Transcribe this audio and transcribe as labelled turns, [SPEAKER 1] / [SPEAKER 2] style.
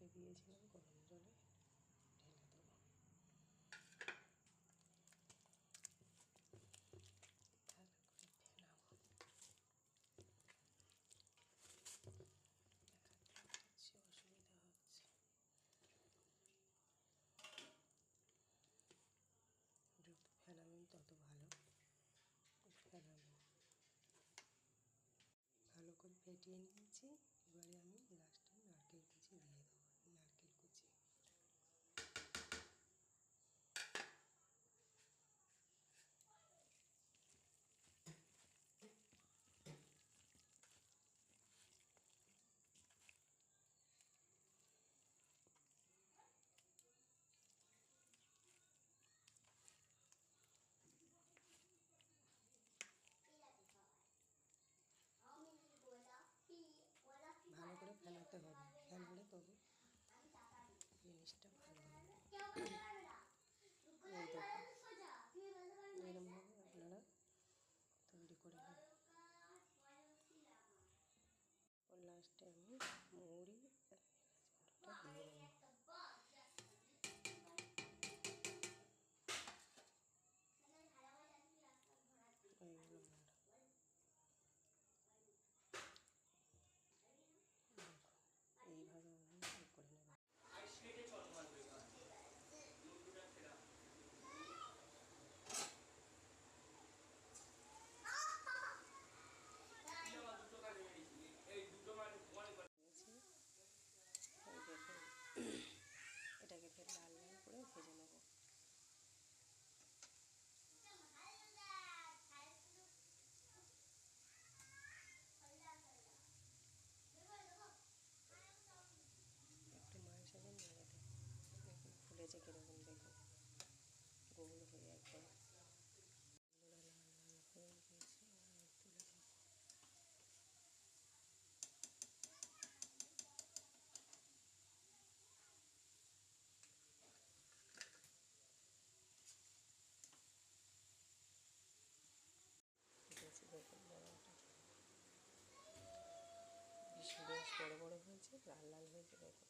[SPEAKER 1] রেখে দিয়েছিলাম গরম জলে। ঢেলে দেব। ভালো করে অসুবিধা হচ্ছে। যত ফেনাবেন তত ভালো। ফেনাবেন ভালো করে ফেটিয়ে নিয়েছি। করতে হবে তা নাহলে তবু জিনিসটা ভালো হবে এই দেখো এরমভাবে আপনারা তৈরি করে নেবেন লাস্টে আমি 咋了？你这个。